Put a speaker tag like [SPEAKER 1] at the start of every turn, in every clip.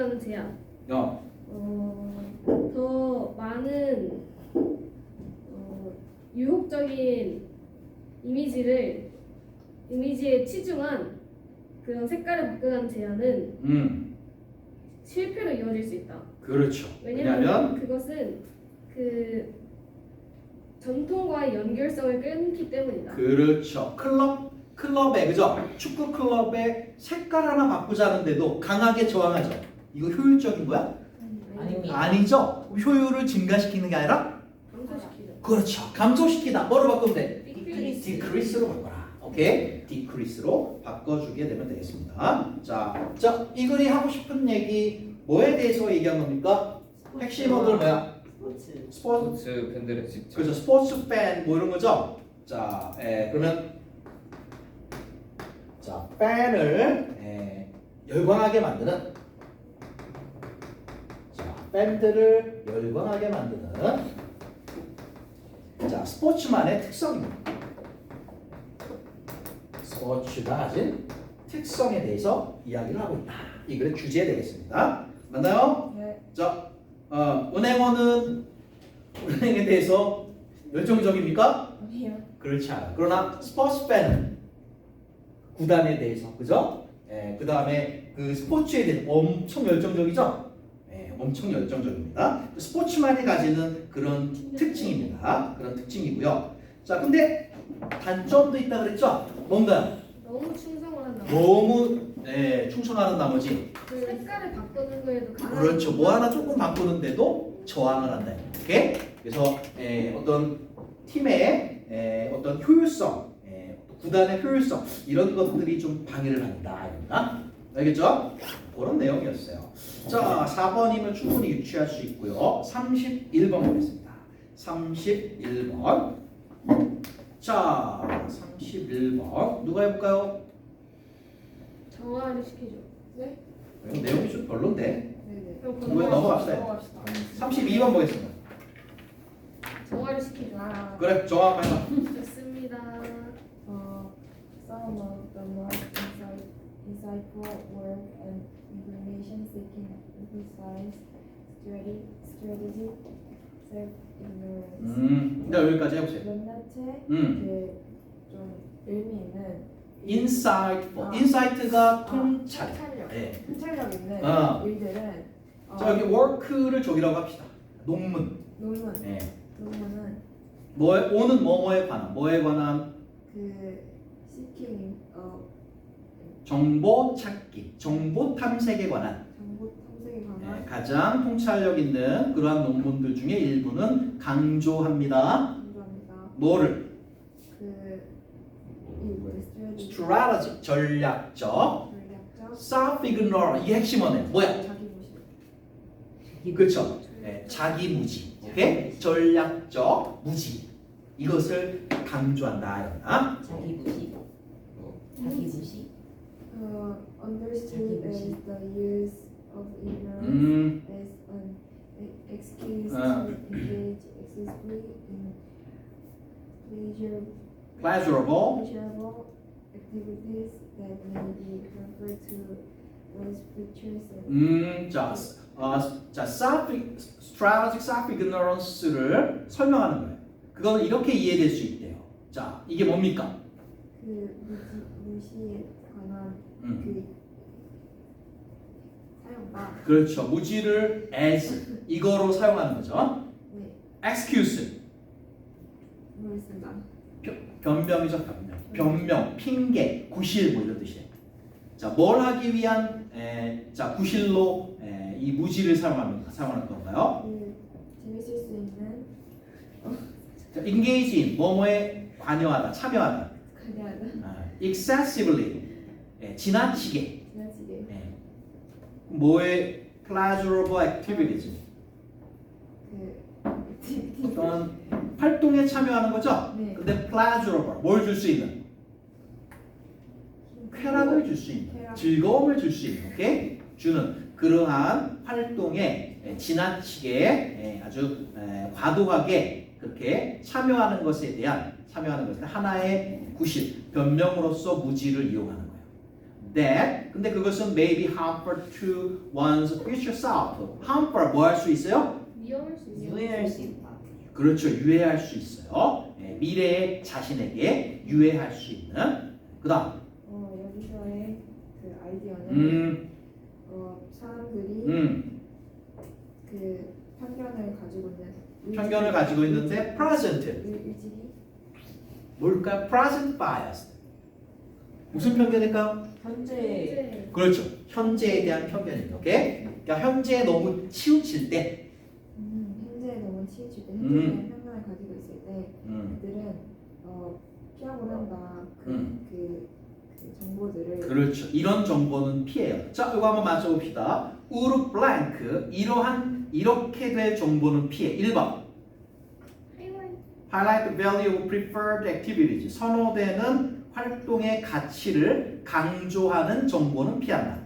[SPEAKER 1] 바꾸자는 제안.
[SPEAKER 2] 어,
[SPEAKER 1] 어, 더 많은 어, 유혹적인 이미지를 이미지에 치중한 그런 색깔을 바꾸자는 제안은
[SPEAKER 2] 음,
[SPEAKER 1] 실패로 이어질 수 있다.
[SPEAKER 2] 그렇죠.
[SPEAKER 1] 왜냐하면
[SPEAKER 2] 왜냐하면
[SPEAKER 1] 그것은 그 전통과의 연결성을 끊기 때문이다.
[SPEAKER 2] 그렇죠. 클럽 클럽에 그죠? 축구 클럽에 색깔 하나 바꾸자는데도 강하게 저항하죠. 이거 효율적인 거야?
[SPEAKER 3] 아닙니다.
[SPEAKER 2] 아니죠. 효율을 증가시키는 게 아니라
[SPEAKER 1] 감소시키죠.
[SPEAKER 2] 그렇죠. 감소시키다. 뭐로 바꾸면 돼?
[SPEAKER 1] 디크리스.
[SPEAKER 2] 디크리스로 바꿔라. 오케이? 디크리스로 바꿔주게 되면 되겠습니다. 자, 자, 이글이 하고 싶은 얘기 뭐에 대해서 얘기한 겁니까? 핵심 어들 뭐야?
[SPEAKER 3] 스포츠.
[SPEAKER 2] 스포츠
[SPEAKER 4] 팬들의 직접
[SPEAKER 2] 그죠 스포츠 팬 뭐 이런 거죠. 자, 예, 그러면 자 팬을 예, 열광하게 만드는 자 팬들을 열광하게 만드는 자 스포츠만의 특성입니다. 스포츠가 가진 특성에 대해서 이야기를 하고 있다. 이 글의 주제 되겠습니다. 맞나요?
[SPEAKER 3] 네.
[SPEAKER 2] 자, 어, 은행원은 은행에 대해서 열정적입니까?
[SPEAKER 3] 아니요.
[SPEAKER 2] 그렇지 않아. 그러나 스포츠 팬은 구단에 대해서 그죠? 예, 그 다음에 그 스포츠에 대해서 엄청 열정적이죠? 예, 엄청 열정적입니다. 스포츠만이 가지는 그런 특징입니다. 그런 특징이고요. 자, 근데 단점도 있다 그랬죠? 뭔가요?
[SPEAKER 1] 너무 충성을 한다.
[SPEAKER 2] 너무 예, 충성하는 나머지
[SPEAKER 1] 그 색깔을 바꾸는 거에도 강한
[SPEAKER 2] 그렇죠. 뭐 하나 조금 바꾸는데도 저항을 한다. 오케이? 그래서 에, 어떤 팀의 에, 어떤 효율성, 에, 구단의 효율성 이런 것들이 좀 방해를 한다. 알겠죠? 그런 내용이었어요. 자, 4번이면 충분히 유추할 수 있고요. 31번 보겠습니다. 31번. 자, 31번. 누가 해볼까요?
[SPEAKER 1] 정화를 시키죠.
[SPEAKER 2] 이거 내용이 좀 별론데.
[SPEAKER 3] 네네.
[SPEAKER 1] 그럼 그거
[SPEAKER 2] 넘어갑시다.
[SPEAKER 3] 넘어갑시다.
[SPEAKER 2] 32번 보겠습니다.
[SPEAKER 1] 정화를 시키죠.
[SPEAKER 3] 아,
[SPEAKER 2] 그래, 정확 해봐.
[SPEAKER 1] 좋습니다.
[SPEAKER 3] 어, most insight, insightful work and information seeking emphasize strategy, strategic self-ignorance.
[SPEAKER 2] 음, 네, 여기까지 해보세요.
[SPEAKER 3] 몇몇의
[SPEAKER 2] 음,
[SPEAKER 3] 그좀 의미 있는
[SPEAKER 2] insightful.
[SPEAKER 3] 아.
[SPEAKER 2] insight가 통찰.
[SPEAKER 3] 통찰력,
[SPEAKER 2] 예.
[SPEAKER 3] 통찰력 있는
[SPEAKER 2] 아.
[SPEAKER 3] 일들은 어,
[SPEAKER 2] 자, 여기 work를 저기라고 합시다. 논문.
[SPEAKER 3] 논문,
[SPEAKER 2] 예.
[SPEAKER 3] 논문은
[SPEAKER 2] 뭐에 오는 뭐뭐에 관한, 뭐에 관한
[SPEAKER 3] 그 seeking 어
[SPEAKER 2] 정보 찾기, 정보 탐색에 관한
[SPEAKER 3] 정보 탐색에
[SPEAKER 2] 예,
[SPEAKER 3] 관한
[SPEAKER 2] 가장 통찰력 있는 그러한 논문들 중에 일부는 강조합니다.
[SPEAKER 3] 강조합니다.
[SPEAKER 2] 뭐를?
[SPEAKER 3] 그 이 뭐래 strategy
[SPEAKER 2] strategy, 전략적,
[SPEAKER 3] 전략적
[SPEAKER 2] self-ignore 이게 핵심어네. 뭐야?
[SPEAKER 3] 자기 무시.
[SPEAKER 2] 그렇죠. 네, 자기 무지. 오케이? 전략적 무지. 이것을 강조한다. 이런다.
[SPEAKER 5] 자기 무시 자기 무시
[SPEAKER 3] 그 understood as the use of ignorance
[SPEAKER 2] 음,
[SPEAKER 3] as an excuse
[SPEAKER 2] 아.
[SPEAKER 3] to engage excessively in pleasure,
[SPEAKER 2] pleasurable.
[SPEAKER 3] pleasurable activities that may be referred to as features of
[SPEAKER 2] 음, 자, 어, 자, self, strategic self-ignorance를 설명하는 거예요. 그거는 이렇게 이해될 수 있대요. 자, 이게 뭡니까?
[SPEAKER 3] 그 무시, 무시
[SPEAKER 2] 음,
[SPEAKER 3] 그 사용과
[SPEAKER 2] 그렇죠. 무지를 as 이거로 사용하는 거죠.
[SPEAKER 3] 네
[SPEAKER 2] excuse
[SPEAKER 3] 모르겠습니다.
[SPEAKER 2] 변명이죠, 변명. 변명, 핑계, 구실 뭐 이런 뜻이에요. 자, 뭘 하기 위한 에, 자 구실로 에, 이 무지를 사용하는 사용하는 건가요?
[SPEAKER 3] 그 재밌을 수 있는
[SPEAKER 2] 자, engage in 뭐뭐에 관여하다, 참여하다.
[SPEAKER 3] 그냥
[SPEAKER 2] 아, excessively 예, 지나치게
[SPEAKER 3] 지나치게
[SPEAKER 2] 예. 뭐에 pleasurable activities
[SPEAKER 3] 그 액티비티
[SPEAKER 2] 어떤 활동에 참여하는 거죠.
[SPEAKER 3] 네.
[SPEAKER 2] 근데 pleasurable 뭘 줄 수 있는 쾌락을 줄 수 있는
[SPEAKER 3] 쾌락.
[SPEAKER 2] 즐거움을 줄 수 있는 오케이 주는 그러한 활동에 예, 지나치게 예, 아주 에, 과도하게 그렇게 참여하는 것에 대한 참여하는 것은 하나의 구실 변명으로서 무지를 이용하는. That 근데 그것은 may be harmful to one's future self. harmful 뭐 할 수 있어요?
[SPEAKER 1] 위험할 수 있어요.
[SPEAKER 5] 유해할 수 있다.
[SPEAKER 2] 그렇죠. 유해할 수 있어요. 예, 미래의 자신에게 유해할 수 있는. 그다음,
[SPEAKER 3] 어, 여기서의 그 아이디어는
[SPEAKER 2] 음,
[SPEAKER 3] 어, 사람들이
[SPEAKER 2] 음,
[SPEAKER 3] 그 편견을 가지고 있는 일-
[SPEAKER 2] 편견을 가지고 있는데 present 뭘까? present bias. 무슨 편견일까요?
[SPEAKER 5] 현재
[SPEAKER 2] 그렇죠. 현재에 대한 편견이에요. 오케이? 그러니까 현재에 너무 치우칠 때,
[SPEAKER 3] 음, 현재에 너무 치우칠 때
[SPEAKER 2] 음.
[SPEAKER 3] 현재에 대한 편견을 가지고 있을 때
[SPEAKER 2] 음,
[SPEAKER 3] 그들은 어, 피하고 난다 그,
[SPEAKER 2] 음.
[SPEAKER 3] 그, 그 정보들을
[SPEAKER 2] 그렇죠. 이런 정보는 피해요. 자, 이거 한번 맞춰봅시다. 우르 블랭크 이러한 이렇게 될 정보는 피해. 1번.
[SPEAKER 1] 하이라이트
[SPEAKER 2] Highlight the value of preferred activities. 선호되는 활동의 가치를 강조하는 정보는 피한다.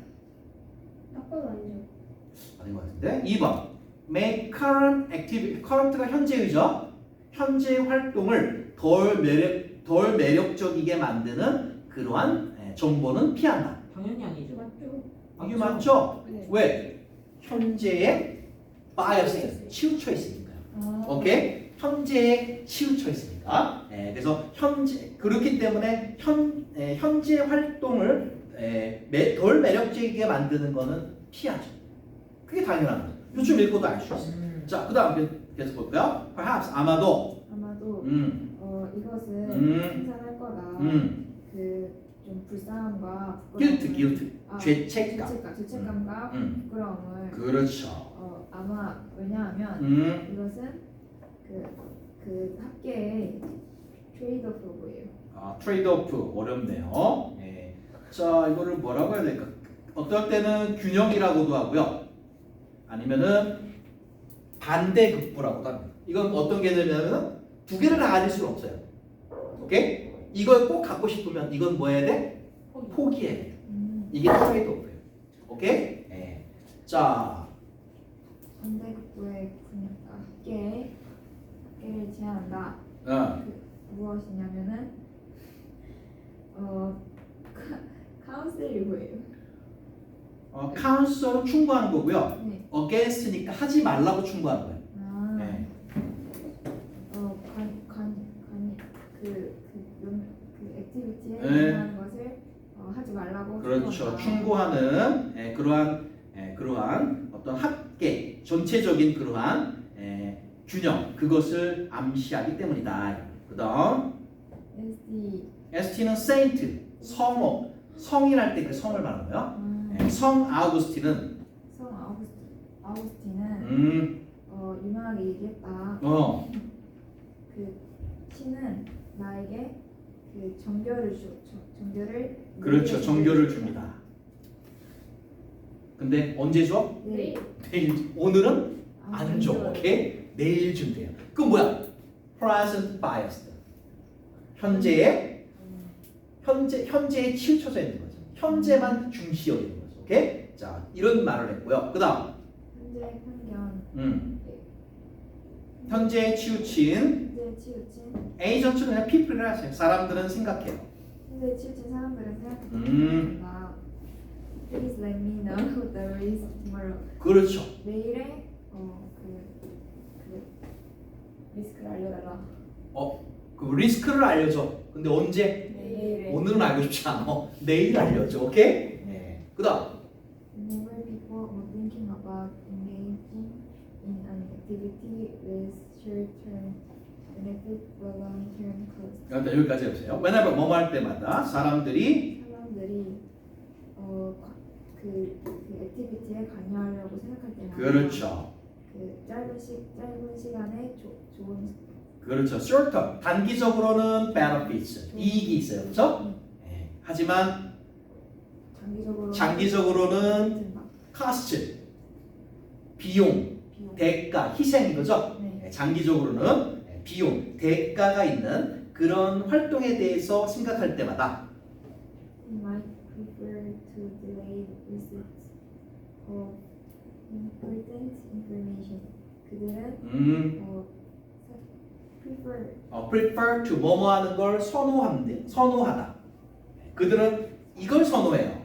[SPEAKER 2] 아닌 것 같은데. 2번. Make current activity. current가 현재의죠. 현재 활동을 덜 매력 덜 매력적이게 만드는 그러한 예, 정보는 피한다.
[SPEAKER 5] 당연히 아니죠.
[SPEAKER 1] 맞죠?
[SPEAKER 2] 이게 맞죠?
[SPEAKER 3] 네.
[SPEAKER 2] 왜? 현재에 biased 치우쳐 있으니까요.
[SPEAKER 3] 아,
[SPEAKER 2] 오케이? 현재에 치우쳐 있으니까. 예, 그래서 현재 그렇기 때문에 현 예, 현재 활동을 예, 매, 덜 매력적이게 만드는 거는 피하죠. 그게 당연한 거죠. 요즘 읽고도 알 수 있어요.
[SPEAKER 5] 음.
[SPEAKER 2] 자, 그다음 계속 볼까요? Perhaps 아마도
[SPEAKER 3] 아마도
[SPEAKER 2] 음,
[SPEAKER 3] 어, 이것은
[SPEAKER 2] 음.
[SPEAKER 3] 생산할 거다
[SPEAKER 2] 음,
[SPEAKER 3] 그좀 불쌍함과
[SPEAKER 2] guilt, guilt,
[SPEAKER 3] 아,
[SPEAKER 2] 죄책감.
[SPEAKER 3] 죄책감, 죄책감과
[SPEAKER 2] 음,
[SPEAKER 3] 부끄러움을
[SPEAKER 2] 그렇죠.
[SPEAKER 3] 어, 아마 왜냐하면
[SPEAKER 2] 음,
[SPEAKER 3] 이것은 그, 그 학계의 트레이드오프예요.
[SPEAKER 2] 아, 트레이드오프 어렵네요. 예. 자, 이거를 뭐라고 해야 될까? 어떨 때는 균형이라고도 하고요. 아니면은 반대급부라고도 합니다. 이건 어떤 개념이냐면 두 개를 다 가질 수는 없어요. 오케이? 이걸 꼭 갖고 싶으면 이건 뭐 해야 돼? 포기해야 돼요.
[SPEAKER 3] 음,
[SPEAKER 2] 이게 트레이드오프예요. 오케이? 예. 자,
[SPEAKER 3] 군- 아, 학계 학계를 제한한다.
[SPEAKER 2] 어,
[SPEAKER 3] 무엇이냐면은 어 카- 카운셀이고요.
[SPEAKER 2] 어, 카운서는 충고하는 거고요.
[SPEAKER 3] 네.
[SPEAKER 2] 어게인스트니까 하지 말라고 충고하는 거예요.
[SPEAKER 3] 아,
[SPEAKER 2] 네.
[SPEAKER 3] 어관관관그 그, 그 액티비티에
[SPEAKER 2] 네.
[SPEAKER 3] 관한 것을 어, 하지 말라고
[SPEAKER 2] 그렇죠. 충고하는 예, 그러한 예, 그러한 어떤 합계 전체적인 그러한 예, 균형 그것을 암시하기 때문이다. 그다음
[SPEAKER 3] SD
[SPEAKER 2] ST는 saint 성어 성이랄 때그 성을 말하는 거예요.
[SPEAKER 3] 아,
[SPEAKER 2] 예, 성 아우구스틴은
[SPEAKER 3] 성 아우구스티 아우구스티는
[SPEAKER 2] 음,
[SPEAKER 3] 어, 유명하게 얘기했다.
[SPEAKER 2] 어,
[SPEAKER 3] 그 신은 나에게 그 정결을 주 정- 정결을
[SPEAKER 2] 그렇죠.
[SPEAKER 3] 주겠다.
[SPEAKER 2] 줍니다. 근데 언제 줘?
[SPEAKER 3] 네.
[SPEAKER 2] 내일 오늘은 안 줘.
[SPEAKER 3] 정결.
[SPEAKER 2] 오케이? 내일 준대요. 그건 뭐야? present biased. 현재에
[SPEAKER 3] 음,
[SPEAKER 2] 현재 현재에 치우쳐져 있는 거죠. 현재만 중시 여기는 거죠. 오케이? 자, 이런 말을 했고요. 그다음,
[SPEAKER 3] 현재 편견
[SPEAKER 2] 음, 현재에 치우친
[SPEAKER 3] 현재 치우친
[SPEAKER 2] 에이전트는 그냥 people이라 하세요. 사람들은 생각해요.
[SPEAKER 3] 현재 치우친 사람들은 생각한다.
[SPEAKER 2] 음.
[SPEAKER 3] Please let me know the risk tomorrow.
[SPEAKER 2] 그렇죠.
[SPEAKER 3] 내일의 어그 그 리스크를 알려달라.
[SPEAKER 2] 그 리스크를 알려줘. 근데 언제?
[SPEAKER 3] 내일의
[SPEAKER 2] 오늘은 알고 싶지 않아. 내일 알려줘. 오케이? 네. 그다음,
[SPEAKER 3] Whenever people are thinking about engaging in an activity with short-term benefit for long-term cost.
[SPEAKER 2] 일단 여기까지 해보세요. whenever 뭐뭐 할 때마다 사람들이
[SPEAKER 3] 사람들이 어그 그 액티비티에 관여하려고 생각할 때마다
[SPEAKER 2] 그렇죠.
[SPEAKER 3] 그 짧은 시 짧은 시간에 조,
[SPEAKER 2] 그렇죠. short term 단기적으로는 benefits 이익이 있어요. 그렇죠? 네. 하지만
[SPEAKER 3] 장기적으로
[SPEAKER 2] 장기적으로는 cost 비용,
[SPEAKER 3] 비용.
[SPEAKER 2] 대가, 희생인 거죠.
[SPEAKER 3] 네.
[SPEAKER 2] 네, 장기적으로는 비용, 대가가 있는 그런 활동에 대해서 생각할 때마다 음,
[SPEAKER 3] 어 사-
[SPEAKER 2] 어, prefer to 뭐뭐 하는 걸 선호한대. 선호하다. 그들은 이걸 선호해요.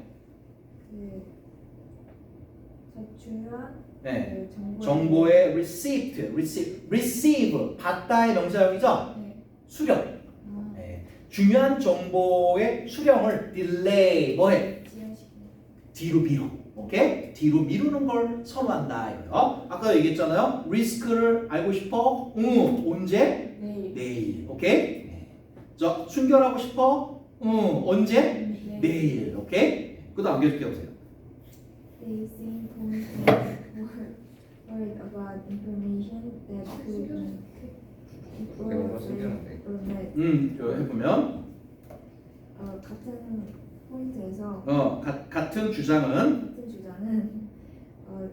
[SPEAKER 3] 그
[SPEAKER 2] 네. 정보의 received, receive, receive 받다의 명사형이죠.
[SPEAKER 3] 네.
[SPEAKER 2] 수령.
[SPEAKER 3] 아.
[SPEAKER 2] 네. 중요한 정보의 수령을 delay 뭐해? 뒤로 미뤄. 오케이? 뒤로 미루는 걸 선호한다 이거요. 아까 얘기했잖아요. 리스크를 알고 싶어? 응. 언제?
[SPEAKER 3] 네.
[SPEAKER 2] 내일. 오케이? 네. 자, 순결하고 싶어? 응. 언제?
[SPEAKER 3] 네.
[SPEAKER 2] 내일. 오케이? 그 다음 계속 해 보세요.
[SPEAKER 3] They seem worried about information that could or met.
[SPEAKER 2] 음, 저 해보면
[SPEAKER 3] 어, 같은 포인트에서
[SPEAKER 2] 어 가, 같은 주장은
[SPEAKER 3] 주장은 어,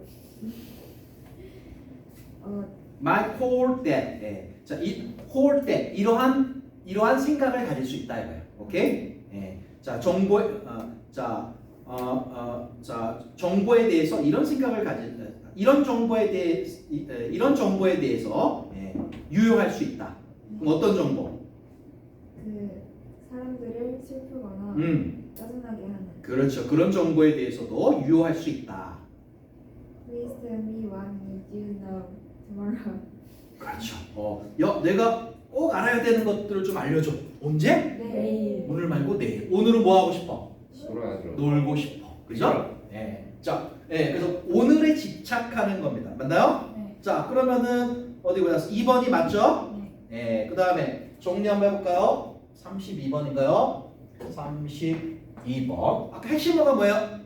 [SPEAKER 3] 어,
[SPEAKER 2] my hold that. 예. 자, 이 hold that 이러한 이러한 생각을 가질 수 있다 이거예요. 오케이? 예. 자, 정보 어, 자, 어, 어, 자, 정보에 대해서 이런 생각을 가질 이런 정보에 대해 이- 이런 정보에 대해서 예, 유효할 수 있다. 그럼 어떤 정보?
[SPEAKER 3] 그 사람들을 슬프거나
[SPEAKER 2] 음, 그렇죠. 그런 정보에 대해서도 유효할 수 있다.
[SPEAKER 3] Please tell me what you know tomorrow.
[SPEAKER 2] 그렇죠. 어, 야, 내가 꼭 알아야 되는 것들을 좀 알려줘. 언제?
[SPEAKER 3] 네.
[SPEAKER 2] 오늘 말고 내일. 오늘은 뭐 하고 싶어?
[SPEAKER 4] 놀아야죠.
[SPEAKER 2] 놀고 싶어. 그죠? 예. 자, 예. 그래서 오늘에 집착하는 겁니다. 맞나요?
[SPEAKER 3] 네.
[SPEAKER 2] 자, 그러면은 어디 보자. 2번이 맞죠?
[SPEAKER 3] 네.
[SPEAKER 2] 예. 그다음에 정리 한번 해볼까요? 32번인가요? 32 번. 아까 핵심어가 뭐예요?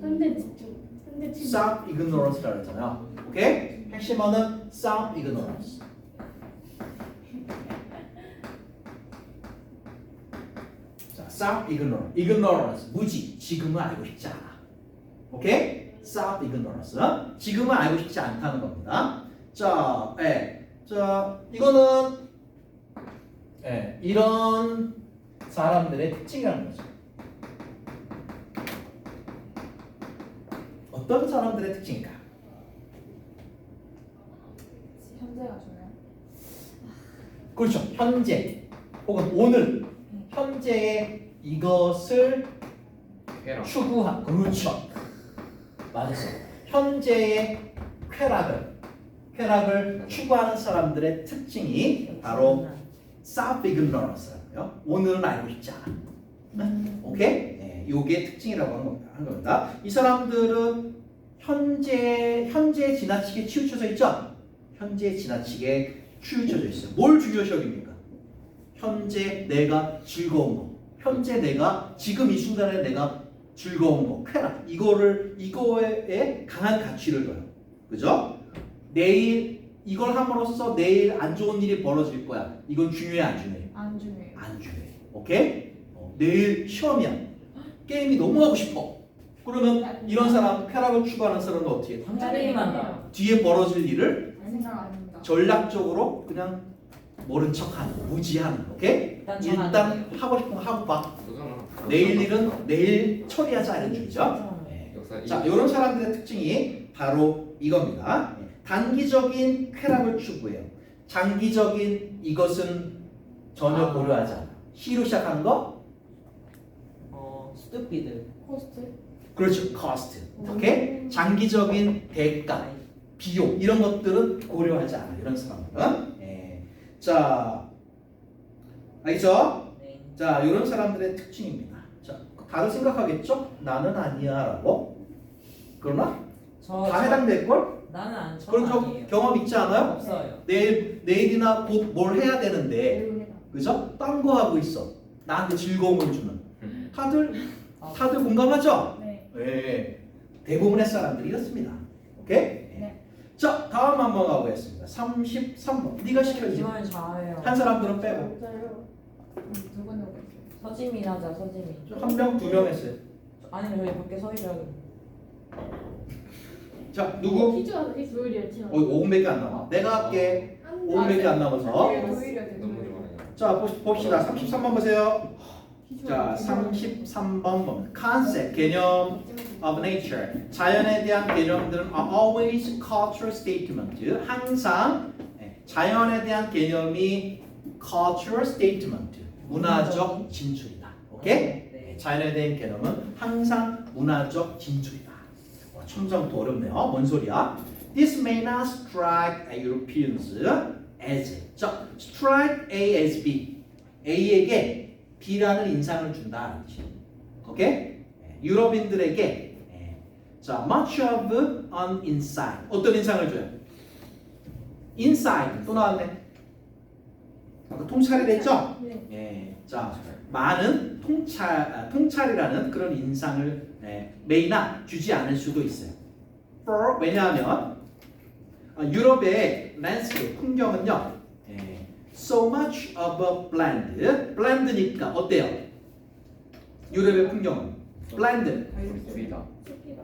[SPEAKER 1] 현대 집중.
[SPEAKER 2] sound ignorance라고 했잖아요. 오케이? 핵심어는 sound ignorance. 자, sound ignorance. ignorance 무지. 지금은 알고 싶지 않아. 오케이? sound ignorance. 지금은 알고 싶지 않다는 겁니다. 자, 예. 자, 이거는 예, 이런 사람들의 특징이라는 거죠. 어떤 사람들의 특징일까?
[SPEAKER 3] 현재가 중요한.
[SPEAKER 2] 그렇죠. 현재 혹은 오늘 현재의 이것을
[SPEAKER 4] 해라.
[SPEAKER 2] 추구한 그렇죠. 맞았어. 현재의 쾌락을 쾌락을 추구하는 사람들의 특징이 바로 self ignorance 라고요. 오늘은 알고 싶지 않아. 오케이? 네, 요게 특징이라고 하는 겁니다. 하는 겁니다. 이 사람들은 현재 현재 지나치게 치우쳐져 있죠. 현재 지나치게 치우쳐져 있어요. 뭘 중요시 여깁니까? 현재 내가 즐거운 거, 현재 내가 지금 이 순간에 내가 즐거운 거, 쾌락 이거를 이거에 강한 가치를 둬요. 그죠? 내일 이걸 함으로써 내일 안 좋은 일이 벌어질 거야. 이건 중요해 안 중요해?
[SPEAKER 3] 안 중요해요.
[SPEAKER 2] 안 중요해. 오케이? 어, 내일 시험이야. 게임이 너무 하고 싶어. 그러면 이런 사람 쾌락을 추구하는 사람은 어떻게 해?
[SPEAKER 5] 게임만 나.
[SPEAKER 2] 뒤에 벌어질 일을
[SPEAKER 3] 생각 안 합니다.
[SPEAKER 2] 전략적으로 그냥 모른 척하는, 무지하는. 오케이?
[SPEAKER 5] 일단
[SPEAKER 2] 일단 하고 싶은 거 하고 봐. 내일 일은 내일 처리하자 이런 주의죠. 네.
[SPEAKER 4] 역사 이-
[SPEAKER 2] 자, 이런 사람들의 특징이 바로 이겁니다. 네. 단기적인 쾌락을 추구해요. 장기적인 이것은 전혀
[SPEAKER 5] 아.
[SPEAKER 2] 고려하지 않아. 시로 시작하는 거?
[SPEAKER 5] 어 스투피드.
[SPEAKER 1] 코스트.
[SPEAKER 2] 그렇죠. cost. 오케이? 장기적인 대가, 비용 이런 것들은 고려하지 않아. 이런 사람들은. 예. 자, 알겠죠?
[SPEAKER 5] 네.
[SPEAKER 2] 자, 이런 사람들의 특징입니다. 자, 다들 생각하겠죠? 나는 아니야라고. 그러나
[SPEAKER 5] 저, 다저
[SPEAKER 2] 해당될 걸?
[SPEAKER 5] 나는 안
[SPEAKER 2] 그런 적
[SPEAKER 5] 아니에요.
[SPEAKER 2] 경험 있지 않아요?
[SPEAKER 5] 없어요.
[SPEAKER 2] 내일 내일이나 곧 뭘 해야 되는데,
[SPEAKER 3] 내일은
[SPEAKER 2] 그죠? 딴 거 하고 있어. 나한테 즐거움을 주는.
[SPEAKER 4] 음.
[SPEAKER 2] 다들
[SPEAKER 5] 아,
[SPEAKER 2] 다들 공감하죠?
[SPEAKER 1] 네.
[SPEAKER 2] 네. 대부분의 사람들이 이렇습니다. 오케이?
[SPEAKER 1] 네.
[SPEAKER 2] 자, 다음 한번 가보겠습니다. 33번. 네가 시켜야지.
[SPEAKER 5] 이걸 잘해요.
[SPEAKER 2] 한 사람들은 빼고.
[SPEAKER 1] 맞아요.
[SPEAKER 3] 누구 누구 있어요?
[SPEAKER 5] 서지민 하자 서지민.
[SPEAKER 2] 한 명, 두 명 했어요.
[SPEAKER 5] 아니면 저희 밖에 서 있어야겠네.
[SPEAKER 2] 자, 누구?
[SPEAKER 1] 조율이었지.
[SPEAKER 2] 어, 5분밖에 안 남아. 내가 할게. 5분밖에 안 남아서.
[SPEAKER 3] 도일이야
[SPEAKER 4] 너무
[SPEAKER 3] 도일.
[SPEAKER 4] 좋아해요.
[SPEAKER 2] 자, 보- 봅시다. 33번 보세요. 자, 33번 보면 concept, 개념 of nature. 자연에 대한 개념들은 are always cultural statement. 항상 예, 자연에 대한 개념이 cultural statement. 문화적 진술이다. 오케이?
[SPEAKER 5] 네.
[SPEAKER 2] 자연에 대한 개념은 항상 문화적 진출이다. 어, 첨성도 어렵네요. 뭔 소리야? This may not strike Europeans as. 자, strike A as B. A에게 B라는 인상을 준다. 오케이? 예, 유럽인들에게 예, 자, much of an insight. 어떤 인상을 줘요? inside 또 나왔네. 아까 통찰이 됐죠?
[SPEAKER 1] 네.
[SPEAKER 2] 예, 자, 많은 통찰, 아, 통찰이라는 그런 인상을 예, 메이나 주지 않을 수도 있어요. For 왜냐하면 아, 유럽의 랜스케 풍경은요, 예, so much of a blend, blend니까 어때요? 유럽의 풍경은 blend.
[SPEAKER 1] 섞이다.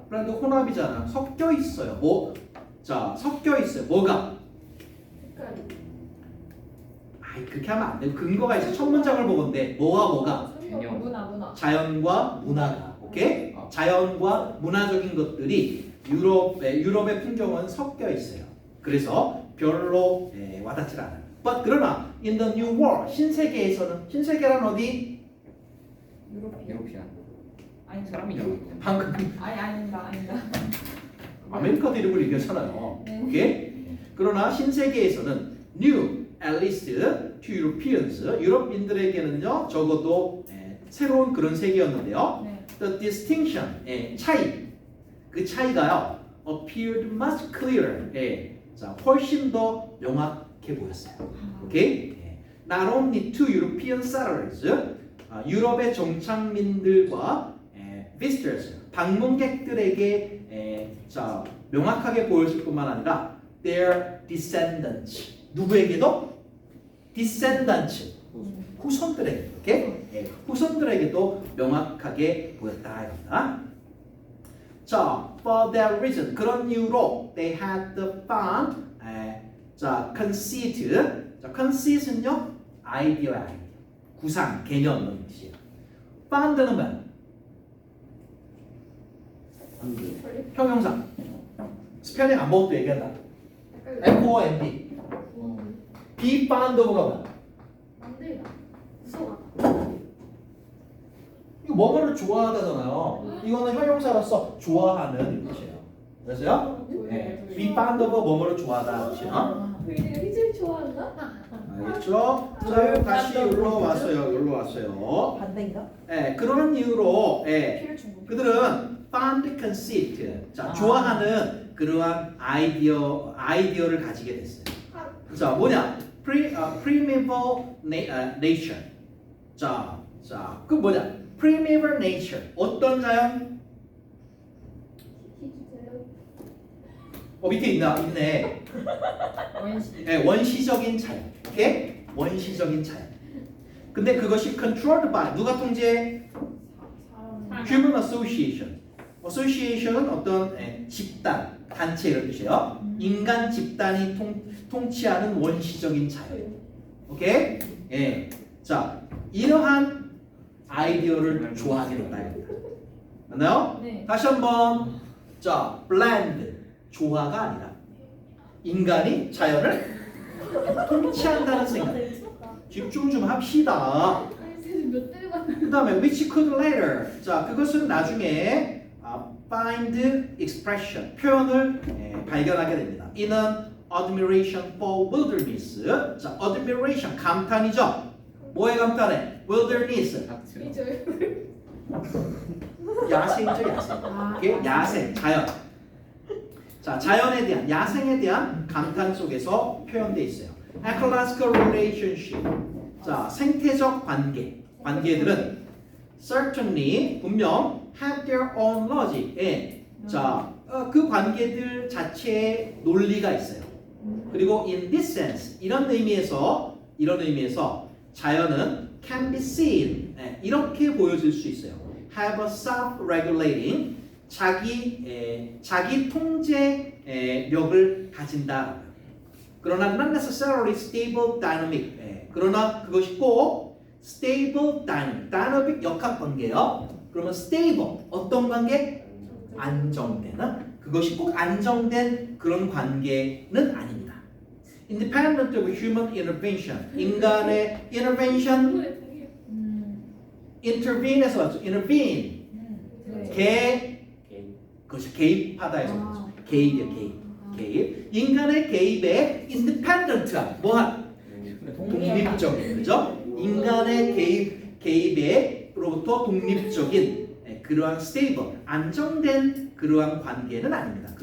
[SPEAKER 2] blend 혼합이잖아. 섞여 있어요. 뭐, 자, 섞여 있어요. 뭐가? 아이 그렇게 하면 안 돼. 근거가 있어. 첫 문장을 보건데 뭐가 뭐가?
[SPEAKER 5] 문화 문화.
[SPEAKER 2] 자연과 문화가 오케이
[SPEAKER 4] 아.
[SPEAKER 2] 자연과 문화적인 것들이 유럽의 유럽의 풍경은 섞여 있어요. 그래서 별로 예, 와닿지 않아요. But 그러나 in the new world 신세계에서는 신세계란 어디?
[SPEAKER 5] 유로피.
[SPEAKER 4] 유로피안.
[SPEAKER 5] 아니
[SPEAKER 4] 사람이잖아.
[SPEAKER 2] 방금
[SPEAKER 5] 아니 아닙니다 아닙니다.
[SPEAKER 2] 아메리카 대륙을 얘기하잖아요.
[SPEAKER 5] 네.
[SPEAKER 2] 오케이 그러나 신세계에서는 new at least to Europeans 유럽인들에게는요 적어도 예, 새로운 그런 세계였는데요.
[SPEAKER 5] 네.
[SPEAKER 2] the distinction 예, 차이 그 차이가요 appeared much clearer 예, 자 훨씬 더 명확해 보였어요. 오케이 예, not only to European settlers 아, 유럽의 정착민들과 예, visitors 방문객들에게 예, 자 명확하게 보였을 뿐만 아니라 their descendants 누구에게도 descendants 후손들에게 오케이? 예, 후손들에게도 명확하게 보였다 이겁니다. 자, for that reason 그런 이유로 they had found 에, 자 conceit 자 conceit은요 아이디어야 아이디어 구상 개념 이런 뜻이에요. found는 뭐야? 형용사 스펠링 안 보고도 얘기한다. F O N D fond of가 뭐야?
[SPEAKER 1] 만들다. 구성하다.
[SPEAKER 2] 이거 뭐뭐를 좋아하다잖아요. 이거는 형용사로서 좋아하는 뜻이에요. 그래서요? 네. be fond of 뭐뭐를 좋아하다 뜻이에요.
[SPEAKER 1] 우리가 희질 좋아한다?
[SPEAKER 2] 알겠죠? 자, 다시 여기로 왔어요. 여기로 왔어요.
[SPEAKER 5] 반대인가?
[SPEAKER 2] 예, 그런 이유로 예,
[SPEAKER 5] 필 중국.
[SPEAKER 2] 그들은 fond conceit, 자,
[SPEAKER 5] 아.
[SPEAKER 2] 좋아하는 그러한 아이디어 아이디어를 가지게 됐어요. 자, 뭐냐? pre 어, primeval na, 어, nature. 자, 자, 그 뭐냐? Primeval nature. 어떤 자연? 어 밑에 있나? 있네.
[SPEAKER 5] 원시.
[SPEAKER 2] 예, 원시적인 자연. 오케이? 원시적인 자연. 근데 그것이 controlled by 누가 통제? Human Association. Association은 어떤 예, 집단, 단체 이런 뜻이에요. 인간 집단이 통, 통치하는 원시적인 자연. 오케이? 예. 자, 이러한 아이디어를 좋아하게 됐다. 이겁니다. 맞나요?
[SPEAKER 5] 네.
[SPEAKER 2] 다시 한번. 자, blend. 조화가 아니라 인간이 자연을 통치한다는 생각. 집중 좀 합시다. 그 다음에 which could later 자 그것은 나중에 아, find expression 표현을 예, 발견하게 됩니다. 이는 admiration for wilderness 자 admiration 감탄이죠. 뭐에 감탄해? wilderness. 야생이죠 야생. 이게 야생 자연. 자 자연에 대한 야생에 대한 감탄 속에서 표현돼 있어요. ecological relationship 자 생태적 관계 관계들은 certainly 분명 have their own logic. 예. 자, 어, 그 관계들 자체에 논리가 있어요. 그리고 in this sense 이런 의미에서 이런 의미에서 자연은 can be seen 예, 이렇게 보여질 수 있어요. have a self-regulating 자기 에, 자기 통제력을 가진다. 그러나 not necessarily stable dynamic. 예, 그러나 그것이 꼭 stable dynamic, dynamic 역학 관계요. 그러면 stable 어떤 관계? 안정되는 그것이 꼭 안정된 그런 관계는 아닙니다. Independent of human intervention, 인간의 intervention,
[SPEAKER 5] 음.
[SPEAKER 2] intervene에서 왔죠. intervene,
[SPEAKER 5] 음. 네.
[SPEAKER 2] 개
[SPEAKER 6] 개인.
[SPEAKER 2] 그것이 개입하다에서
[SPEAKER 3] 아.
[SPEAKER 2] 개입이야 개입 개입 인간의 개입에 인디펜던트한 뭐한 독립적인 그죠? 인간의 개입 개입에로부터 독립적인 예, 그러한 스테이블 안정된 그러한 관계는 아닙니다.